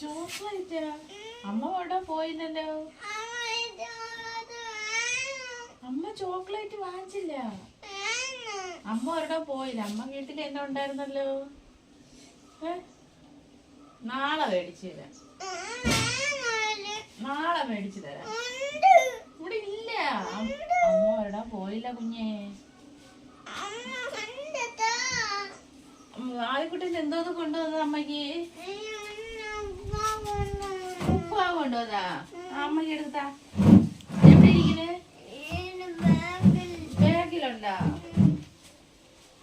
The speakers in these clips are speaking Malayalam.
ചോക്ലേറ്റ് അമ്മ അവിടെ പോയില്ലല്ലോ? അമ്മ ചോക്ലേറ്റ് വാങ്ങിച്ചില്ല. അമ്മ ഒരിടം പോയില്ല? അമ്മ വീട്ടിൽ എന്നെ ഉണ്ടായിരുന്നല്ലോ? നാളെ മേടിച്ചു തരാം. നാളെ മേടിച്ചു തരാം. ഇവിടെ ഇല്ല. അമ്മ ഒരിടം പോയില്ല കുഞ്ഞേ? ആദ്യക്കുട്ടിന് എന്തോന്ന് കൊണ്ടുവന്നത് അമ്മയ്ക്ക് കൊണ്ടുവന്നാ? അമ്മയ്ക്ക് എടുത്താ? എവിടെ ഇരിക്കണ്? ബാഗിലുണ്ടാ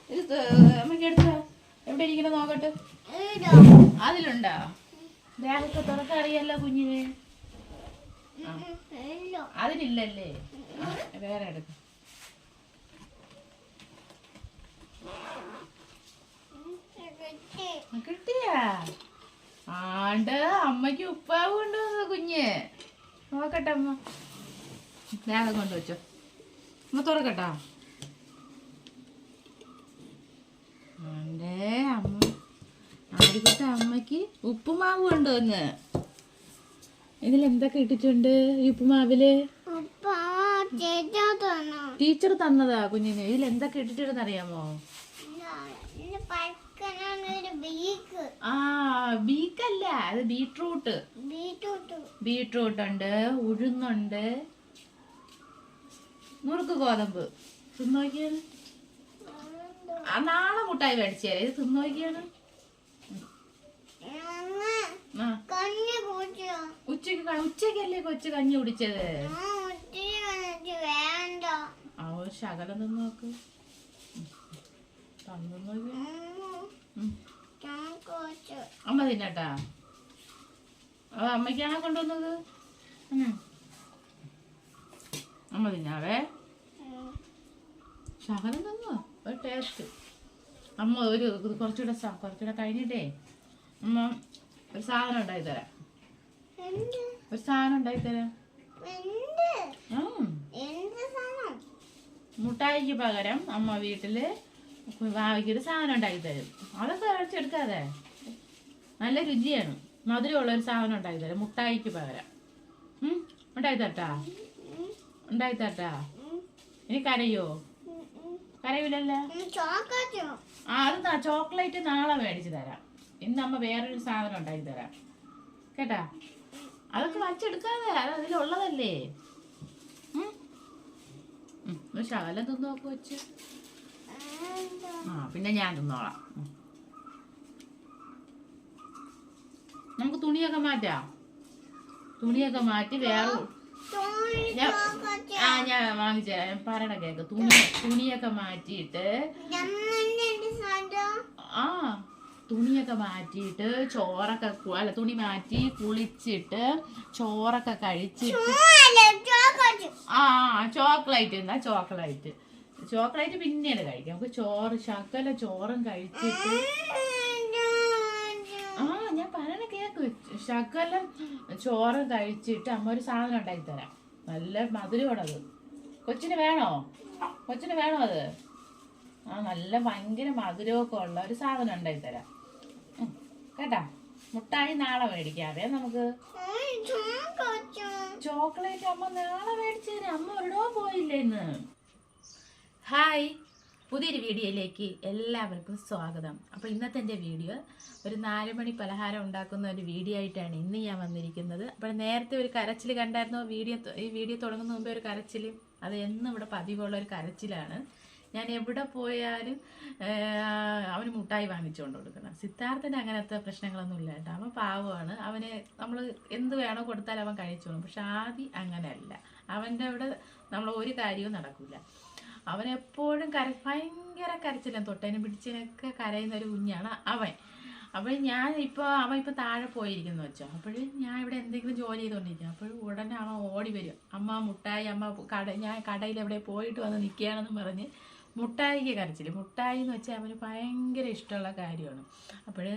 ഇത് ത- അമ്മയ്ക്ക് എടുത്താ? എവിടെ ഇരിക്കണ നോക്കട്ടെ. അതിലുണ്ടാ? ബാഗൊക്കെ തുറക്കാൻ അറിയാലോ കുഞ്ഞിന് അതിലില്ലല്ലേ? വേറെ എടുക്ക. കിട്ടിയാ? ആണ്ട് അമ്മയ്ക്ക് ഉപ്പാവ് കൊണ്ടുവന്നത് കുഞ്ഞ്. നോക്കട്ടെ അമ്മ. ബാഗ് കൊണ്ടുവച്ചോ അമ്മ തുറക്കട്ടാ. ആണ്ടേ അമ്മ. ആദ്യപ്പെട്ട അമ്മയ്ക്ക് ഉപ്പുമാവ് കൊണ്ടുവന്ന്. ഇതിൽ എന്തൊക്കെ ഇട്ടിട്ടുണ്ട് ഈ ഉപ്പുമാവിൽ? ടീച്ചർ തന്നതാ കുഞ്ഞിന്. ഇതിൽ എന്തൊക്കെ ഇട്ടിട്ടുണ്ടെന്ന് അറിയാമോ? ആ അത് ബീട്രൂട്ട്. ബീട്രൂട്ട്. ഉണ്ട് ഉഴുന്നുണ്ട്. നുറുക്ക് ഗോതമ്പ്. തിന്നോക്കിയാണ് നാളെ മുട്ടായി മേടിച്ചേ ഇത് തിന്നോക്കിയാണ് ഉച്ചയ്ക്ക് ഉച്ചക്കല്ലേ കൊച്ചു കഞ്ഞി കുടിച്ചത്? ആ ഒരു ശകലം തിന്നോക്ക്. തന്നു നോക്കി. ഉം. ഞാൻ കുറച്ച് അമ്മ തിന്നട്ടാ? അത് അമ്മയ്ക്കാണോ കൊണ്ടുവന്നത്. അമ്മ തിന്നാവേ. ശകലം തന്നോ? ഒരു ടേസ്റ്റ് അമ്മ ഒരു കുറച്ചുകൂടെ കുറച്ചുകൂടെ കഴിഞ്ഞിട്ടേ അമ്മ ഒരു സാധനം ഉണ്ടാക്കി തരാം ഒരു സാധനം ഉണ്ടാക്കി തരാം മുട്ടായിക്ക് പകരം അമ്മ വീട്ടിൽ ഭാവിക്കൊരു സാധനം ഉണ്ടാക്കി തരും. അതൊക്കെ കഴിച്ചെടുക്കാതെ നല്ല രുചിയാണ്. മധുരമുള്ള ഒരു സാധനം ഉണ്ടാക്കി തരാം. മുട്ടായിക്ക് പകരം. ഉണ്ടായി തരട്ടാ? ഉം. ഉണ്ടാക്കി തരട്ടാ? ഇനി കരയോ. കരയില്ലല്ലോ ആ അത് ചോക്ലേറ്റ് നാളെ മേടിച്ച് തരാം. ഇന്ന് അമ്മ വേറൊരു സാധനം ഉണ്ടാക്കി തരാം. കേട്ടാ? അതൊക്കെ വച്ചെടുക്കാതെ. അത് അതിലുള്ളതല്ലേ? ശകലം തിന്നോക്കെ നോക്ക് വെച്ച് ആ പിന്നെ ഞാൻ തിന്നോളാം. നമുക്ക് തുണിയൊക്കെ മാറ്റാ. തുണിയൊക്കെ മാറ്റി വേറെ ആ ഞാൻ വാങ്ങിച്ചുതരാം ഞാൻ പറയണ കേക്ക്. തുണി തുണിയൊക്കെ മാറ്റിയിട്ട് ആ തുണിയൊക്കെ മാറ്റിയിട്ട് ചോറൊക്കെ അല്ല തുണി മാറ്റി കുളിച്ചിട്ട് ചോറൊക്കെ കഴിച്ചിട്ട് ആ ചോക്ലേറ്റ് എന്താ ചോക്ലേറ്റ്. ചോക്ലേറ്റ് പിന്നീട് കഴിക്കാം. നമുക്ക് ചോറ് ശകല ചോറും കഴിച്ചിട്ട് ആ ഞാൻ പറയണ കേക്ക് ശകല ചോറും കഴിച്ചിട്ട് അമ്മ ഒരു സാധനം ഉണ്ടാക്കി തരാം. നല്ല മധുരമാണത് കൊച്ചിന് വേണോ? കൊച്ചിന് വേണോ അത്? ആ നല്ല ഭയങ്കര മധുരമൊക്കെ ഉള്ള ഒരു സാധനം ഉണ്ടാക്കി തരാം. കേട്ടാ? മുട്ടായി നാളെ മേടിക്കാതെ നമുക്ക്. ചോക്ലേറ്റ് അമ്മ നാളെ മേടിച്ചു തരാം. അമ്മ എവിടെയോ പോയില്ലേ ഇന്ന്. ഹായ്. പുതിയൊരു വീഡിയോയിലേക്ക് എല്ലാവർക്കും സ്വാഗതം. അപ്പോൾ ഇന്നത്തെ എന്റെ വീഡിയോ ഒരു നാലുമണി പലഹാരം ഉണ്ടാക്കുന്ന ഒരു വീഡിയോ ആയിട്ടാണ് ഇന്ന് ഞാൻ വന്നിരിക്കുന്നത്. അപ്പോൾ നേരത്തെ ഒരു കരച്ചിൽ കണ്ടായിരുന്നു? വീഡിയോ ഈ വീഡിയോ തുടങ്ങുന്ന മുമ്പേ ഒരു കരച്ചിൽ. അത് എന്നും ഇവിടെ പതിവുള്ള ഒരു കരച്ചിലാണ്. ഞാൻ എവിടെ പോയാലും അവന് മുട്ടായി വാങ്ങിച്ചുകൊണ്ട് കൊടുക്കണം. സിദ്ധാർത്ഥന് അങ്ങനത്തെ പ്രശ്നങ്ങളൊന്നും ഇല്ല കേട്ടോ. അവൻ പാവമാണ്. അവന് നമ്മൾ എന്ത് വേണോ കൊടുത്താൽ അവൻ കഴിച്ചോളും. പക്ഷെ ആദ്യം അങ്ങനെയല്ല അവന്റെ അവിടെ നമ്മൾ ഒരു കാര്യവും നടക്കില്ല അവൻ എപ്പോഴും കര ഭയങ്കര കരച്ചിലും. തൊട്ടേനും പിടിച്ചതിനൊക്കെ കരയുന്ന ഒരു കുഞ്ഞാണ് അവൻ. അപ്പോൾ ഞാൻ ഇപ്പോൾ അവൻ ഇപ്പോൾ താഴെ പോയിരിക്കുന്നു വെച്ചോ. അപ്പോൾ ഞാൻ ഇവിടെ എന്തെങ്കിലും ജോലി ചെയ്തുകൊണ്ടിരിക്കും അപ്പോൾ ഉടനെ അവൻ ഓടി വരും. അമ്മ മുട്ടായി അമ്മ കട ഞാൻ കടയിൽ എവിടെ പോയിട്ട് വന്ന് നിൽക്കുകയാണെന്ന് പറഞ്ഞ് മുട്ടായിക്ക് കരച്ചിൽ മുട്ടായി എന്ന് വെച്ചാൽ അവന് ഭയങ്കര ഇഷ്ടമുള്ള കാര്യമാണ്. അപ്പോൾ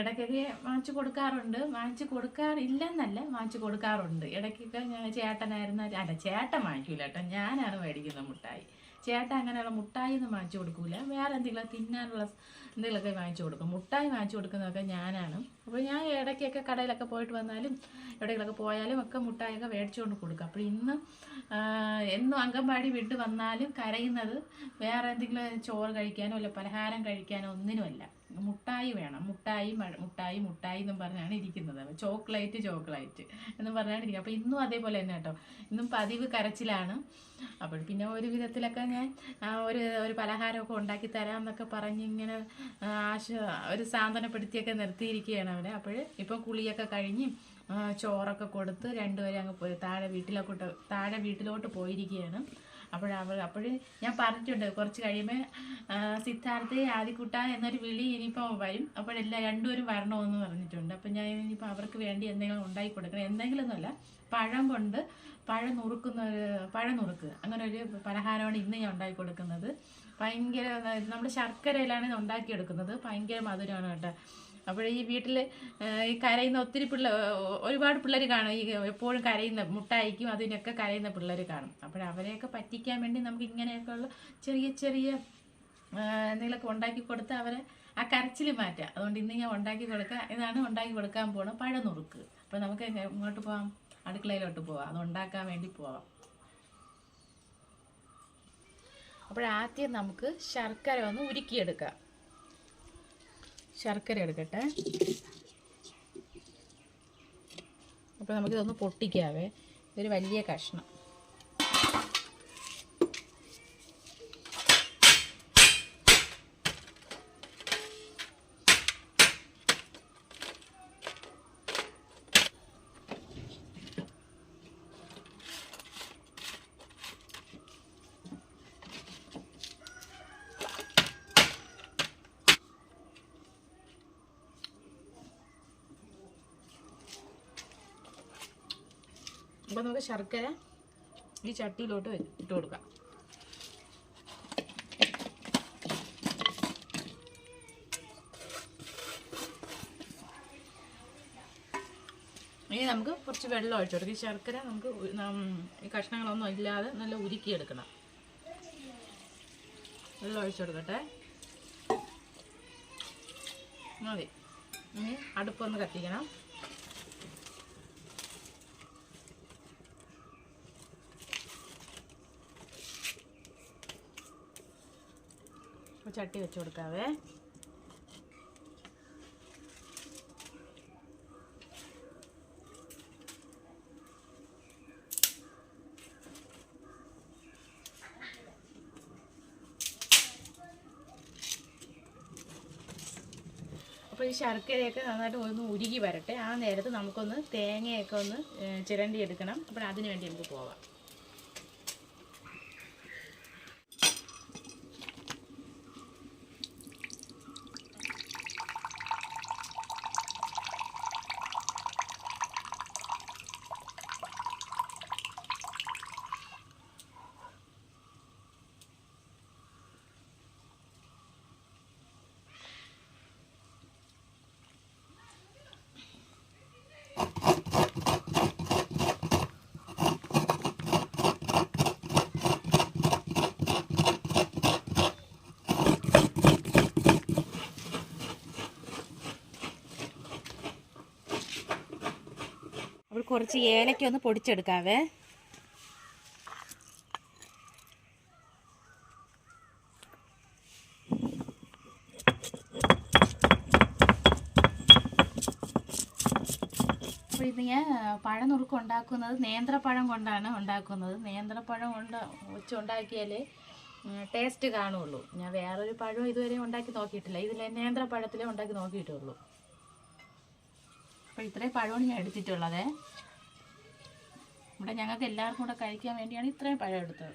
ഇടയ്ക്കൊക്കെ വാങ്ങിച്ച് കൊടുക്കാറുണ്ട്. വാങ്ങിച്ച് കൊടുക്കാറില്ലെന്നല്ല വാങ്ങിച്ച് കൊടുക്കാറുണ്ട്. ഇടയ്ക്കൊക്കെ ഞാൻ ചേട്ടനായിരുന്ന അല്ല ചേട്ടൻ വാങ്ങിക്കൂല കേട്ടോ. ഞാനാണ് മേടിക്കുന്നത് മുട്ടായി. ചേട്ടൻ അങ്ങനെയുള്ള മുട്ടായി ഒന്നും വാങ്ങിച്ചു കൊടുക്കൂല. വേറെ എന്തെങ്കിലും തിന്നാനുള്ള എന്തെങ്കിലുമൊക്കെ വാങ്ങിച്ചു കൊടുക്കും. മുട്ടായി വാങ്ങിച്ചു കൊടുക്കുന്നതൊക്കെ ഞാനാണ്. അപ്പോൾ ഞാൻ ഇടയ്ക്കൊക്കെ കടയിലൊക്കെ പോയിട്ട് വന്നാലും എവിടെയെങ്കിലൊക്കെ പോയാലും ഒക്കെ മുട്ടായൊക്കെ മേടിച്ചുകൊണ്ട് കൊടുക്കും. അപ്പോൾ ഇന്ന് എന്നും അംഗൻവാടി വിട്ട് വന്നാലും കരയുന്നത് വേറെ എന്തെങ്കിലും ചോറ് കഴിക്കാനോ അല്ല പലഹാരം കഴിക്കാനോ ഒന്നിനുമല്ല. മുട്ടായി വേണം. മുട്ടായി മുട്ടായി മുട്ടായി എന്നും പറഞ്ഞാണ് ഇരിക്കുന്നത്. ചോക്ലേറ്റ് ചോക്ലേറ്റ് എന്നും പറഞ്ഞാണ് ഇരിക്കുന്നത്. അപ്പോൾ ഇന്നും അതേപോലെ തന്നെ കേട്ടോ. ഇന്നും പതിവ് കരച്ചിലാണ്. അപ്പോൾ പിന്നെ ഒരു വിധത്തിലൊക്കെ ഞാൻ ഒരു ഒരു പലഹാരമൊക്കെ ഉണ്ടാക്കി തരാമെന്നൊക്കെ പറഞ്ഞ് ഇങ്ങനെ ആശ ഒരു സാന്ത്വനപ്പെടുത്തിയൊക്കെ നിർത്തിയിരിക്കുകയാണ് അവനെ അപ്പോൾ ഇപ്പോൾ കുളിയൊക്കെ കഴിഞ്ഞ് ചോറൊക്കെ കൊടുത്ത് രണ്ടുപേരും അങ്ങ് പോയി താഴെ വീട്ടിലോട്ട് താഴെ വീട്ടിലോട്ട് പോയിരിക്കുകയാണ്. അപ്പോഴവൾ അപ്പോൾ ഞാൻ പറഞ്ഞിട്ടുണ്ട് കുറച്ച് കഴിയുമ്പോൾ സിദ്ധാർത്ഥ ആദിക്കുട്ട എന്നൊരു വിളി ഇനിയിപ്പോൾ വരും. അപ്പോഴെല്ലാം രണ്ടുപേരും വരണമെന്ന് പറഞ്ഞിട്ടുണ്ട്. അപ്പം ഞാൻ ഇനിയിപ്പോൾ അവർക്ക് വേണ്ടി എന്തെങ്കിലും ഉണ്ടാക്കി കൊടുക്കണം. എന്തെങ്കിലും ഒന്നുമല്ല പഴം കൊണ്ട് പഴം നുറുക്കുന്ന ഒരു പഴം നുറുക്ക്. അങ്ങനെ ഒരു പലഹാരമാണ് ഇന്ന് ഞാൻ ഉണ്ടാക്കി കൊടുക്കുന്നത്. ഭയങ്കര നമ്മുടെ ശർക്കരയിലാണ് ഇത് ഉണ്ടാക്കിയെടുക്കുന്നത്. ഭയങ്കര മധുരമാണ് കേട്ടോ. അപ്പോൾ ഈ വീട്ടിൽ ഈ കരയുന്ന ഒത്തിരി പിള്ള ഒരുപാട് പിള്ളേർ കാണും. ഈ എപ്പോഴും കരയുന്ന മുട്ടായിക്കും അതിനൊക്കെ കരയുന്ന പിള്ളേർ കാണും. അപ്പോൾ അവരെയൊക്കെ പറ്റിക്കാൻ വേണ്ടി നമുക്ക് ഇങ്ങനെയൊക്കെയുള്ള ചെറിയ ചെറിയ എന്തെങ്കിലുമൊക്കെ ഉണ്ടാക്കി കൊടുത്ത് അവരെ ആ കരച്ചിൽ മാറ്റുക. അതുകൊണ്ട് ഇന്ന് ഞാൻ ഉണ്ടാക്കി കൊടുക്കുക. ഇതാണ് ഉണ്ടാക്കി കൊടുക്കാൻ പോണ പഴനുറുക്ക്. അപ്പോൾ നമുക്ക് ഇങ്ങോട്ട് പോവാം. അടുക്കളയിലോട്ട് പോവാം. അത് ഉണ്ടാക്കാൻ വേണ്ടി പോവാം. അപ്പോഴാദ്യം നമുക്ക് ശർക്കര ഒന്ന് ഉരുക്കിയെടുക്കാം. ശർക്കര എടുക്കട്ടെ. അപ്പോൾ നമുക്കിതൊന്ന് പൊട്ടിക്കാവേ. ഇതൊരു വലിയ കഷ്ണം. അപ്പോൾ നമുക്ക് ശർക്കര ഈ ചട്ടിയിലോട്ട് ഇട്ട് കൊടുക്കാം. ഇനി നമുക്ക് കുറച്ച് വെള്ളം ഒഴിച്ചു കൊടുക്കും. ഈ ശർക്കര നമുക്ക് ഈ കഷ്ണങ്ങളൊന്നും ഇല്ലാതെ നല്ല ഉരുക്കിയെടുക്കണം. വെള്ളം ഒഴിച്ചു കൊടുക്കട്ടെ. മതി. ഇനി അടുപ്പൊന്ന് കത്തിക്കണം. ചട്ടി വെച്ച് കൊടുക്കാവേ. അപ്പോൾ ഈ ശർക്കരയൊക്കെ നന്നായിട്ട് ഒന്ന് ഉരുകി വരട്ടെ. ആ നേരത്ത് നമുക്കൊന്ന് തേങ്ങയൊക്കെ ഒന്ന് ചിരണ്ടി എടുക്കണം. അപ്പോൾ അതിന് വേണ്ടി നമുക്ക് പോവാം. കുറച്ച് ഏലക്ക ഒന്ന് പൊടിച്ചെടുക്കാവേ. ഇത് ഞാൻ പഴം നുറുക്ക് ഉണ്ടാക്കുന്നത് നേന്ത്രപ്പഴം കൊണ്ടാണ് ഉണ്ടാക്കുന്നത്. നേന്ത്രപ്പഴം കൊണ്ട് വെച്ച് ഉണ്ടാക്കിയാലേ ടേസ്റ്റ് കാണുള്ളൂ. ഞാൻ വേറൊരു പഴം ഇതുവരെ ഉണ്ടാക്കി നോക്കിയിട്ടില്ല. ഇതിൽ നേന്ത്രപ്പഴത്തിലേ ഉണ്ടാക്കി നോക്കിയിട്ടുള്ളൂ. അപ്പോൾ ഇത്രയും പഴമാണ് ഞാൻ എടുത്തിട്ടുള്ളത്. ഇവിടെ ഞങ്ങൾക്ക് എല്ലാവർക്കും കൂടെ കഴിക്കാൻ വേണ്ടിയാണ് ഇത്രയും പഴം എടുത്തത്.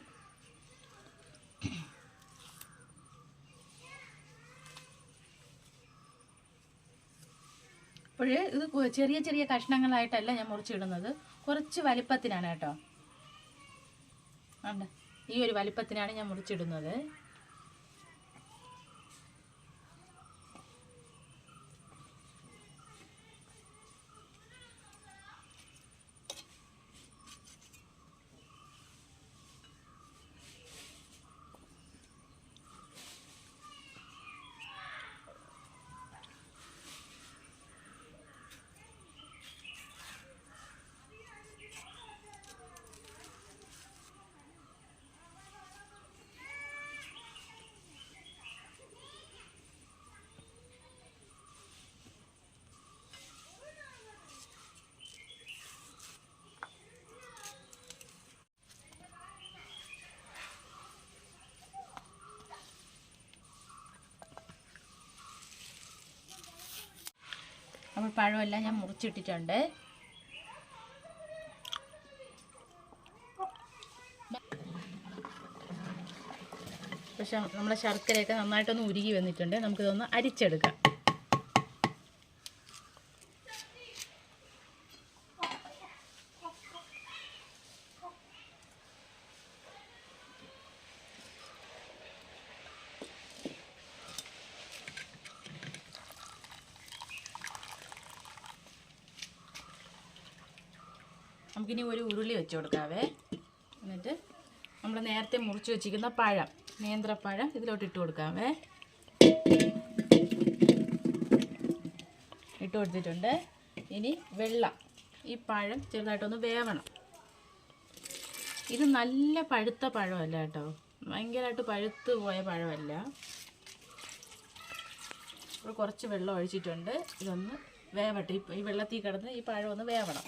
അപ്പോൾ ഇത് ചെറിയ ചെറിയ കഷ്ണങ്ങളായിട്ടല്ല ഞാൻ മുറിച്ചിടുന്നത്. കുറച്ച് വലിപ്പത്തിനാണ് കേട്ടോ. ഈ ഒരു വലിപ്പത്തിനാണ് ഞാൻ മുറിച്ചിടുന്നത്. പഴമെല്ലാം ഞാൻ മുറിച്ചിട്ടിട്ടുണ്ട്. പക്ഷെ നമ്മുടെ ശർക്കരയൊക്കെ നന്നായിട്ടൊന്ന് ഉരുകി വന്നിട്ടുണ്ട്. നമുക്കിതൊന്ന് അരിച്ചെടുക്കാം. നമുക്കിനി ഒരു ഉരുളി വെച്ച് കൊടുക്കാവേ. എന്നിട്ട് നമ്മൾ നേരത്തെ മുറിച്ച് വെച്ചിരിക്കുന്ന പഴം നേന്ത്രപ്പഴം ഇതിലോട്ട് ഇട്ട് കൊടുക്കാവേ. ഇട്ട് കൊടുത്തിട്ടുണ്ട്. ഇനി വെള്ളം ഈ പഴം ചെറുതായിട്ടൊന്ന് വേവണം. ഇത് നല്ല പഴുത്ത പഴമല്ല കേട്ടോ. ഭയങ്കരമായിട്ട് പഴുത്ത് പോയ പഴമല്ല. കുറച്ച് വെള്ളം ഒഴിച്ചിട്ടുണ്ട്. ഇതൊന്ന് വേവട്ടെ. ഈ- വെള്ളത്തിൽ കിടന്ന് ഈ പഴം ഒന്ന് വേവണം.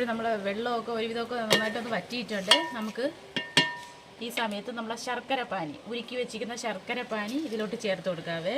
അപ്പോൾ നമ്മൾ വെള്ളമൊക്കെ ഒരുവിധമൊക്കെ നന്നായിട്ടൊന്ന് വറ്റിയിട്ടുണ്ട്. നമുക്ക് ഈ സമയത്ത് നമ്മളെ ശർക്കര പാനി ഉരുക്കി വെച്ചിരിക്കുന്ന ശർക്കര പാനി ഇതിലോട്ട് ചേർത്ത് കൊടുക്കാവേ.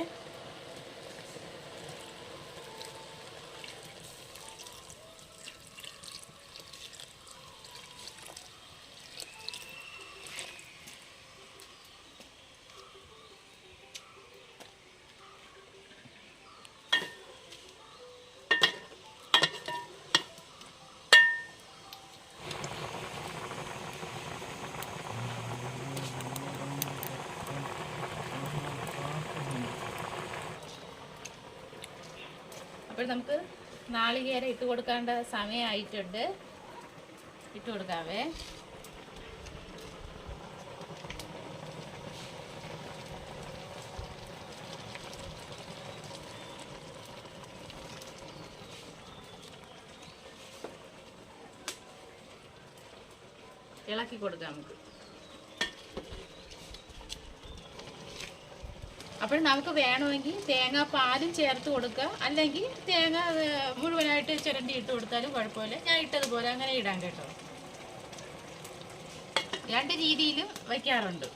അപ്പോൾ നമുക്ക് നാളികേരം ഇട്ട് കൊടുക്കേണ്ട സമയമായിട്ടുണ്ട്. ഇട്ട് കൊടുക്കാവേ. ഇളക്കി കൊടുക്കാം നമുക്ക്. അപ്പോൾ നമുക്ക് വേണമെങ്കിൽ തേങ്ങ പാലും ചേർത്ത് കൊടുക്കുക. അല്ലെങ്കിൽ തേങ്ങ മുഴുവനായിട്ട് ചിരണ്ടി ഇട്ട് കൊടുത്താലും കുഴപ്പമില്ല. ഞാൻ ഇട്ടതുപോലെ അങ്ങനെ ഇടാൻ കേട്ടോ. രണ്ട് രീതിയിലും വയ്ക്കാറുണ്ട്.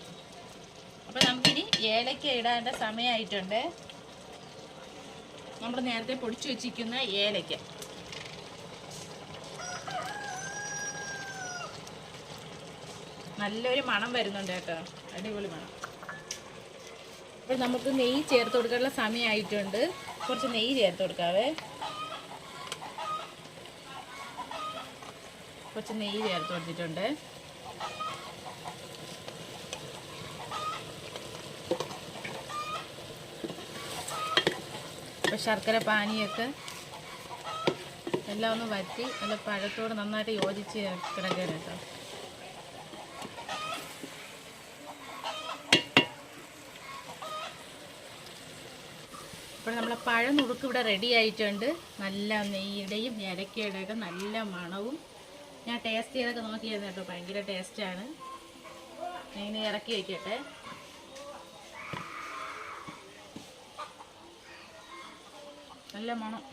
അപ്പോൾ നമുക്കിനി ഏലക്ക ഇടാന്റെ സമയമായിട്ടുണ്ട്. നമ്മൾ നേരത്തെ പൊടിച്ചു വെച്ചിരിക്കുന്ന ഏലക്ക. നല്ലൊരു മണം വരുന്നുണ്ട് കേട്ടോ. അടിപൊളി മണം. അപ്പോൾ നമുക്ക് നെയ്യ് ചേർത്ത് കൊടുക്കാനുള്ള സമയമായിട്ടുണ്ട്. കുറച്ച് നെയ്യ് ചേർത്ത് കൊടുക്കാവേ. കുറച്ച് നെയ്യ് ചേർത്ത് കൊടുത്തിട്ടുണ്ട്. അപ്പോൾ ശർക്കര പാനിയൊക്കെ എല്ലാം ഒന്ന് വറ്റി നല്ല പഴത്തോട് നന്നായിട്ട് യോജിച്ച് കിടക്കുകയാണ് കേട്ടോ. അപ്പോൾ നമ്മളെ പഴം നുറുക്ക് ഇവിടെ റെഡി ആയിട്ടുണ്ട്. നല്ല നെയ്യുടെയും ഏലക്കയുടെ ഒക്കെ നല്ല മണവും. ഞാൻ ടേസ്റ്റ് ചെയ്തൊക്കെ നോക്കിയായിരുന്നു കേട്ടോ ഭയങ്കര ടേസ്റ്റാണ് ഞാൻ ഇറക്കി വയ്ക്കട്ടെ നല്ല മണം.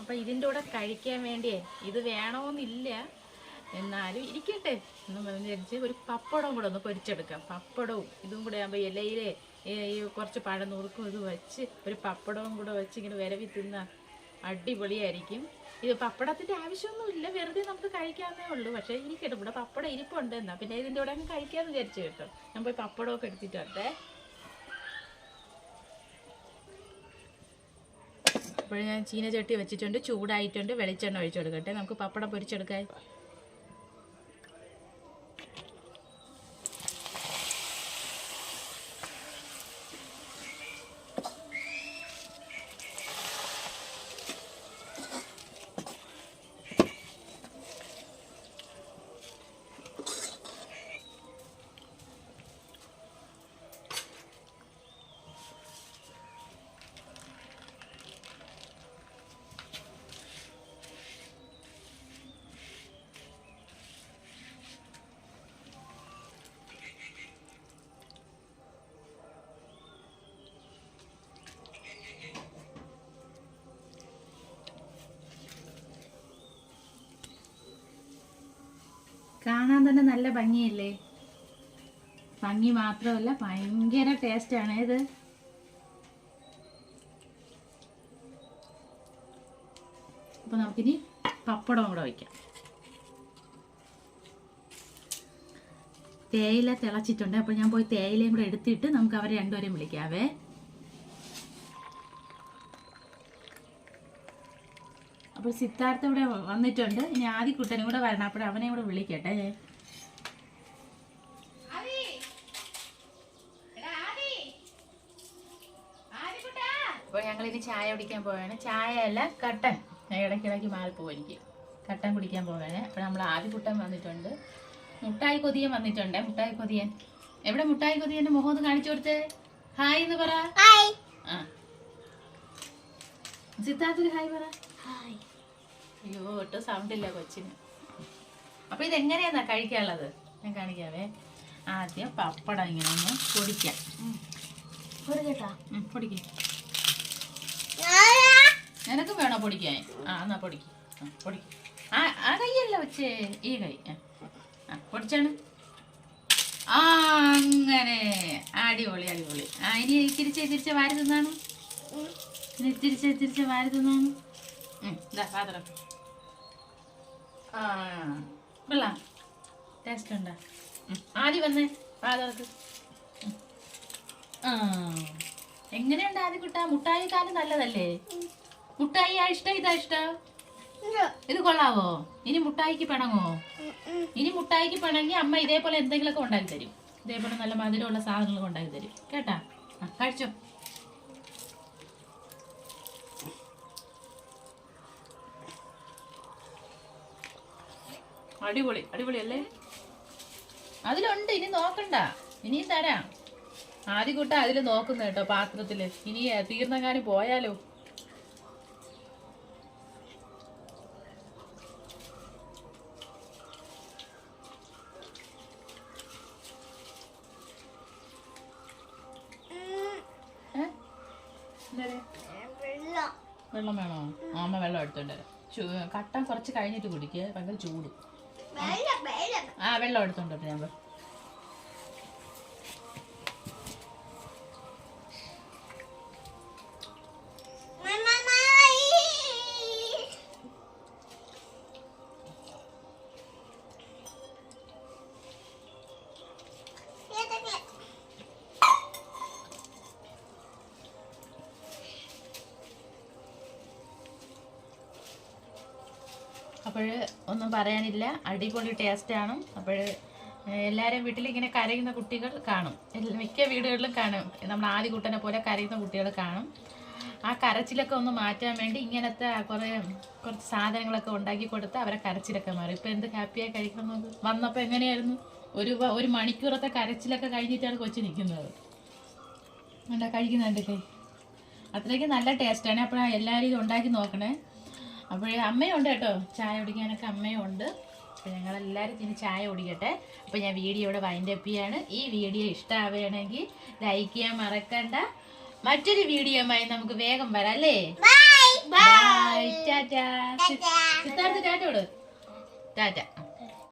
അപ്പം ഇതിന്റെ കൂടെ കഴിക്കാൻ വേണ്ടിയേ ഇത് വേണമെന്നില്ല എന്നാലും ഇരിക്കട്ടെ എന്ന് വിചാരിച്ച് ഒരു പപ്പടവും കൂടെ ഒന്ന് പൊരിച്ചെടുക്കാം. പപ്പടവും ഇതും കൂടെ ആകുമ്പോൾ ഇലയിലെ ഈ കുറച്ച് പഴം നുറുക്കും ഇത് വെച്ച് ഒരു പപ്പടവും കൂടെ വെച്ച് ഇങ്ങനെ വിരവി തിന്ന അടിപൊളിയായിരിക്കും. ഇത് പപ്പടത്തിന്റെ ആവശ്യമൊന്നുമില്ല. വെറുതെ നമുക്ക് കഴിക്കാമെന്നേ ഉള്ളൂ. പക്ഷേ ഇരിക്കട്ടെ ഇവിടെ പപ്പടം ഇരിപ്പുണ്ട് എന്നാൽ പിന്നെ ഇതിന്റെ കൂടെ അങ്ങ് കഴിക്കാമെന്ന് വിചാരിച്ചു കേട്ടോ. ഞാൻ പോയി പപ്പടമൊക്കെ എടുത്തിട്ടുണ്ട് അപ്പോൾ ഞാൻ ചീനച്ചട്ടി വെച്ചിട്ടുണ്ട്. ചൂടായിട്ടുണ്ട്. വെളിച്ചെണ്ണ ഒഴിച്ചു കൊടുക്കട്ടെ. നമുക്ക് പപ്പടം പൊരിച്ചെടുക്കാൻ. കാണാൻ തന്നെ നല്ല ഭംഗിയല്ലേ? ഭംഗി മാത്രമല്ല ഭയങ്കര ടേസ്റ്റാണ് ഇത് അപ്പൊ നമുക്കിനി പപ്പടം കൂടെ വയ്ക്കാം തേയില തിളച്ചിട്ടുണ്ട്. അപ്പോൾ ഞാൻ പോയി തേയിലയും കൂടെ എടുത്തിട്ട് നമുക്ക് അവരെ രണ്ടുപേരെയും വിളിക്കാവേ. അപ്പോൾ സിദ്ധാർത്ഥ ഇവിടെ വന്നിട്ടുണ്ട്. ഇനി ആദ്യക്കുട്ടനും കൂടെ വരണം. അപ്പോൾ അവനെ കൂടെ വിളിക്കട്ടെ. അപ്പോൾ ഞങ്ങൾ ഇനി ചായ കുടിക്കാൻ പോവാണ്. ചായ അല്ല കട്ടൻ. ഞാൻ ഇടയ്ക്കിടയ്ക്ക് മാറിപ്പോവും എനിക്ക്. കട്ടൻ കുടിക്കാൻ പോവാണ്. അപ്പോൾ നമ്മൾ ആദ്യക്കുട്ടൻ വന്നിട്ടുണ്ട്. മുട്ടായി കൊതിയൻ വന്നിട്ടുണ്ട്. മുട്ടായി കൊതിയൻ. എവിടെ മുട്ടായി കൊതിയന്റെ മുഖം ഒന്ന് കാണിച്ചു കൊടുത്ത്? ഹായ് എന്ന് പറ. ഹായ്. ആ. ഹായ് പറ. ഹായ്. അയ്യോ ഒട്ടും സൗണ്ട് ഇല്ല കൊച്ചിന്. അപ്പൊ ഇത് എങ്ങനെയാന്നാ കഴിക്കാനുള്ളത്? ഞാൻ കാണിക്കാവേ. ആദ്യം പപ്പടം ഇങ്ങനെ ഒന്ന് പൊടിക്കാം. പൊടിക്ക്. നിനക്കും വേണോ പൊടിക്കാൻ? ആ എന്നാ പൊടിക്ക്. ആ പൊടിക്ക് ആ ആ കൈയല്ല വെച്ചേ ഈ കൈ. ആ പൊടിച്ചാണ്. ആ അങ്ങനെ. അടിപൊളി അടിപൊളി. ആ ഇനി തിരിച്ച് തിരിച്ച് വാരി തിന്നാണ്? ഇനി തിരിച്ച് തിരിച്ച് വാരി തിന്നാണ്? പാത്രം. പിള്ള ടേസ്റ്റ് ഉണ്ടോ? ആദ്യം വന്നേ പാത്രത്ത്. എങ്ങനെയുണ്ട് ആദ്യം കുട്ട? മുട്ടായി കാലം നല്ലതല്ലേ? മുട്ടായി ആ ഇഷ്ടം ഇതാ ഇഷ്ടം? ഇത് കൊള്ളാവോ? ഇനി മുട്ടായിക്ക് പിണങ്ങോ? ഇനി മുട്ടായിക്ക് പിണങ്ങി അമ്മ ഇതേപോലെ എന്തെങ്കിലുമൊക്കെ ഉണ്ടാക്കി തരും. ഇതേപോലെ നല്ല മധുരമുള്ള സാധനങ്ങൾ ഉണ്ടാക്കി തരും. കേട്ടാ? കഴിച്ചോ. അടിപൊളി അടിപൊളി അല്ലേ അതിലുണ്ട് ഇനി നോക്കണ്ട. ഇനിയും തരാം. ആദ്യ കൂട്ട അതിൽ നോക്കുന്ന കേട്ടോ പാത്രത്തിൽ. ഇനി തീർന്നെങ്ങാനും പോയാലോ? വെള്ളം. വേണോ? ആമ അമ്മ വെള്ളം എടുത്തോണ്ട് വരാം. കട്ടൻ കുറച്ച് കഴിഞ്ഞിട്ട് കുടിക്കുക ഭയങ്കര ചൂട്. ആ വെള്ളം എടുത്തോണ്ട് ഞാൻ അപ്പോൾ ഒന്നും പറയാനില്ല. അടിപൊളി ടേസ്റ്റ് ആണ്. അപ്പോൾ എല്ലാവരും വീട്ടിൽ ഇങ്ങനെ കരയുന്ന കുട്ടികൾ കാണും. മിക്ക വീടുകളിലും കാണും. നമ്മൾ ആദ്യ കുട്ടനെ പോലെ കരയുന്ന കുട്ടികൾ കാണും. ആ കരച്ചിലൊക്കെ ഒന്ന് മാറ്റാൻ വേണ്ടി ഇങ്ങനത്തെ കുറേ കുറച്ച് സാധനങ്ങളൊക്കെ ഉണ്ടാക്കി കൊടുത്ത് അവരെ കരച്ചിലൊക്കെ മാറും. ഇപ്പം എന്ത് ഹാപ്പിയായി കഴിക്കുന്നത് വന്നപ്പോൾ എങ്ങനെയായിരുന്നു? ഒരു ഒരു മണിക്കൂറത്തെ കരച്ചിലൊക്കെ കഴിഞ്ഞിട്ടാണ് കൊച്ചു നിൽക്കുന്നത്. എന്താ കഴിക്കുന്നുണ്ട് കൈ അത്രയ്ക്ക് നല്ല ടേസ്റ്റാണ് അപ്പോൾ എല്ലാവരും ഇത് ഉണ്ടാക്കി നോക്കണേ. അപ്പോൾ അമ്മയുണ്ട് കേട്ടോ. ചായ കുടിക്കാനൊക്കെ അമ്മയുണ്ട്. അപ്പോൾ ഞങ്ങളെല്ലാവരും ഇനി ചായ കുടിക്കട്ടെ. അപ്പോൾ ഞാൻ വീഡിയോ ഇവിടെ വൈൻഡ് അപ്പ് ചെയ്യാണ്. ഈ വീഡിയോ ഇഷ്ടമാവുകയാണെങ്കിൽ ലൈക്ക് ചെയ്യാൻ മറക്കണ്ട. മറ്റൊരു വീഡിയോയുമായി നമുക്ക് വേഗം വരാം അല്ലേ? Bye tata. Siddharth tata tata